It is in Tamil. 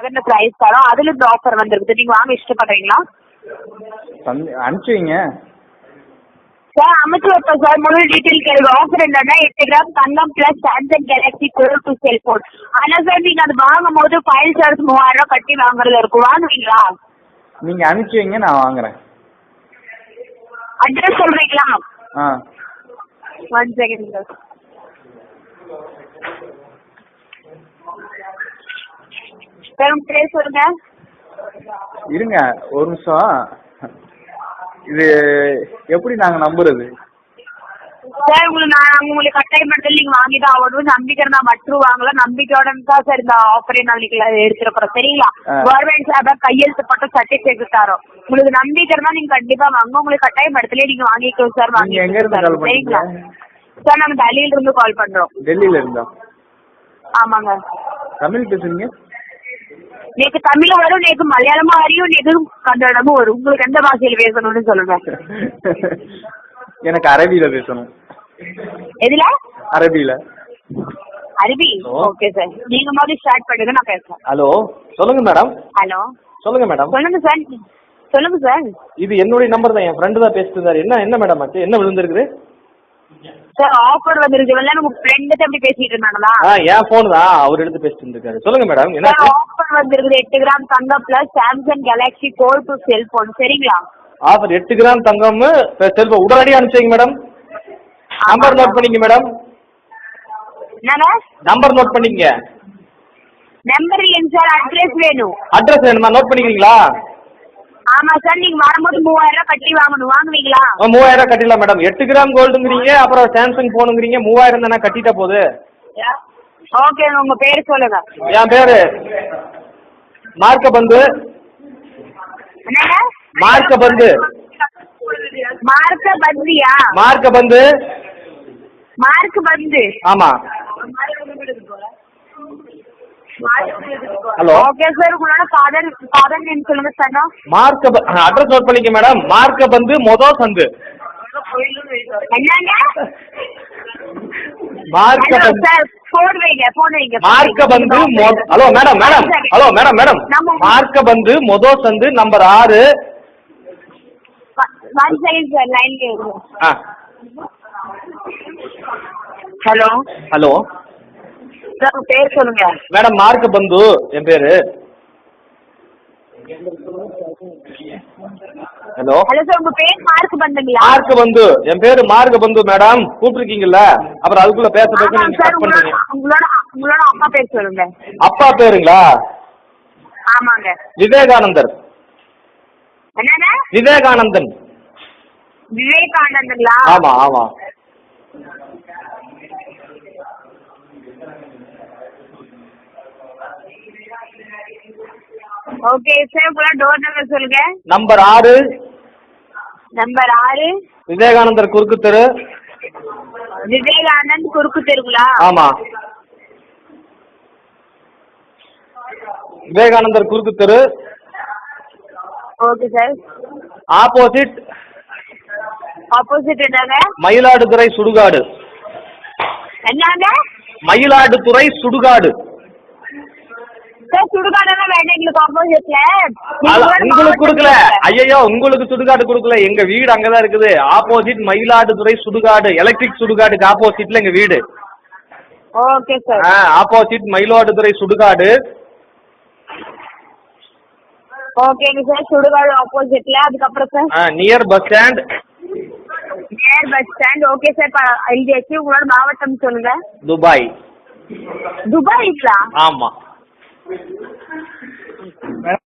இந்த பிரைஸ் தரோம் அதுல இந்த ஆஃபர் வந்திருக்குது. நீங்க வாங்க இஷ்டப்படுறீங்களா? தந்து அனுப்பிச்சி வைங்க சார் அமைச்சு வைப்போம் சார் முழு டீட்டெயில் கேளுங்க. ஆஃபர் என்னன்னா எட்டு கிராம் தங்கம் plus Samsung Galaxy gold cellphone ஆனா சார் நீங்க அது வாங்கும் போது ஃபைல் சார்ஜ் மூவாயிரம் ரூபாய் கட்டி வாங்குறதுல இருக்கும் வாங்குவீங்களா? நீங்கள் அனுப்பிச்சி வைங்க நான் வாங்குறேன். அட்ரஸ் சொல்றீங்களா? ஒன் செகண்ட் சார் சார் உங்க பேர் சொல்லுங்க. இருங்க ஒரு நிமிஷம். இது எப்படி நாங்கள் நம்புறது? சார் உங்களுக்கு நான் உங்களுக்கு கட்டாயப்படுத்தல் நீங்க வாங்கி தான் ஆகணும். நம்பிக்கை இருந்தா மட்டும் வாங்கல. நம்பிக்கையோட தான் சார் இந்த ஆஃபரே நாளைக்கு எடுத்துருக்கோம் சரிங்களா. கவர்மெண்ட் சார்பா கையெழுத்து போட்ட சர்டிபிகேட் தரோம். உங்களுக்கு நம்பிக்கை இருந்தா நீங்க கண்டிப்பா வாங்க. உங்களுக்கு கட்டாயப்படுத்தலே நீங்க வாங்கிக்கோ சார் நீங்க call சரிங்களா? சார் நாங்க டெல்லியில இருந்து கால் பண்றோம். டெல்லியில் இருந்தா ஆமாங்க. தமிழ் பேசுறீங்க? நேக்கு தமிழ் வரும் நேக்கு மலையாளமும் அறியும் நேக்கு கன்னடமும் வரும். உங்களுக்கு எந்த பாஷையில பேசணும்னு சொல்லுங்க. எனக்கு அரபியில் பேசணும். எதுல? அரபியில். அரபி. ஓகே சார் நீங்க மாதிரி ஸ்டார்ட் பண்ணுங்க நான் பேசுறேன். ஹலோ. சொல்லுங்க மேடம் ஹலோ. சொல்லுங்க மேடம் சொல்லுங்க சார் சொல்லுங்க சார் இது என்னுடைய நம்பர் தான் என் ஃப்ரெண்டு தான் பேசிட்டு இருந்தாரு. என்ன என்ன மேடம் ஆச்சு? என்ன விழுந்திருக்குது? சார் ஆஃபர் வந்திருக்கு எல்லாம் உங்க ஃப்ரெண்டு அப்படி பேசிட்டு இருந்தாங்களா? ஆ என் ஃபோன் தான். அவர் எடுத்து பேசிட்டு இருந்திருக்காரு. சொல்லுங்க மேடம் என்ன ஆஃபர் வந்திருக்குது எட்டு கிராம் தங்கம் plus Samsung Galaxy gold cellphone சரிங்களா? ஆஃபர் எட்டு கிராம் தங்கம் செல்போன் உடனடியாக அனுப்பிச்சிங்க மேடம் நம்பர் நோட் பண்ணிக்க மேடம் என்னங்க? நம்பர் நோட் பண்ணிக்கங்க. நம்பர் இல்லைங்க சார் அட்ரஸ் வேணும். அட்ரஸ் வேணுமா? நோட் பண்ணிக்கிறீங்களா? ஆமா சார் நீங்க வரும்போது மூவாயிரம் ரூபாய் கட்டி வாங்கணும். வாங்குவீங்களா? மூவாயிரம் கட்டிடலாம் மேடம் எட்டு கிராம் கோல்டுங்கிறீங்க அப்புறம் சாம்சங் போனுங்கிறீங்க மூவாயிரம் தானே கட்டிட்டா போகுது ஓகே உங்க பேர் சொல்லுங்க. என் பேரு மார்க்கபந்து. என்னங்க? மார்க்கபந்து. மார்க்க பந்தியா மார்க்கபந்து. மார்க் பந்து ஆமா. ஹலோ ஓகே சார் உங்களோட ஃபாதர் ஃபாதர் நேம் சொல்லுங்க சார் மார்க்க அட்ரஸ் நோட் பண்ணிக்க மேடம் மார்க்கபந்து மொத சந்து என்னங்க? ஹலோ மார்க்கபந்து சார் போன் வைங்க போன் வைங்க மார்க்கபந்து மொ- hello madam madam hello madam madam Markabandhu மொத சந்து நம்பர் ஆறு. ஹலோ ஹலோ பேர் சொல்லுங்க. மேடம் மார்க்கபந்து என் பேரு. ஹலோ? ஹலோ சார் உங்க பேர் மார்க் பந்துங்களா? மார்க்கபந்து என் பேரு மார்க்கபந்து மேடம். கூப்பிட்டுருக்கீங்கல்ல? அப்புறம் அதுக்குள்ள பேச பேச நீங்க கட் பண்றீங்க உங்களோட உங்களோட அம்மா பேர் சொல்லுங்க. அப்பா பேருங்களா? ஆமாங்க. விவேகானந்தர். என்னங்க? விவேகானந்தன். விவேகானந்துங்களா? ஆமா ஆமா. ஓகே உங்களோட டோர் நம்பர் சொல்லுங்க. நம்பர் ஆறு. நம்பர் ஆறு. விவேகானந்தர் குறுக்கு தெரு. விவேகானந்த் குறுக்கு தெருங்களா ஆமா. விவேகானந்தர் குறுக்கு தெரு. ஓகே சார் ஆப்போசிட் ஆப்போசிட் என்னங்க? மயிலாடுதுறை சுடுகாடு. என்னங்க? மயிலாடுதுறை சுடுகாடு. சுடுகாடெல்லாம் வேண்டாம் எங்களுக்கு ஆப்போசிட்ல உங்களுக்கு கொடுக்கல. ஐயோ உங்களுக்கு சுடுகாடு கொடுக்கல. எங்க வீடு அங்கதான் இருக்குது. ஆப்போசிட் மயிலாடுதுறை சுடுகாடு எலக்ட்ரிக் சுடுகாடுக்கு ஆப்போசிட்ல எங்க வீடு. ஓகே சார் ஆப்போசிட் மயிலாடுதுறை சுடுகாடு. ஓகேங்க சார் சுடுகாடு ஆப்போசிட்ல அதுக்கப்புறம் sir near bus stand near bus stand okay sir எழுதியாச்சு உங்களோட மாவட்டம் சொல்லுங்க. துபாய். துபாய்ங்களா? ஆமா. मैडम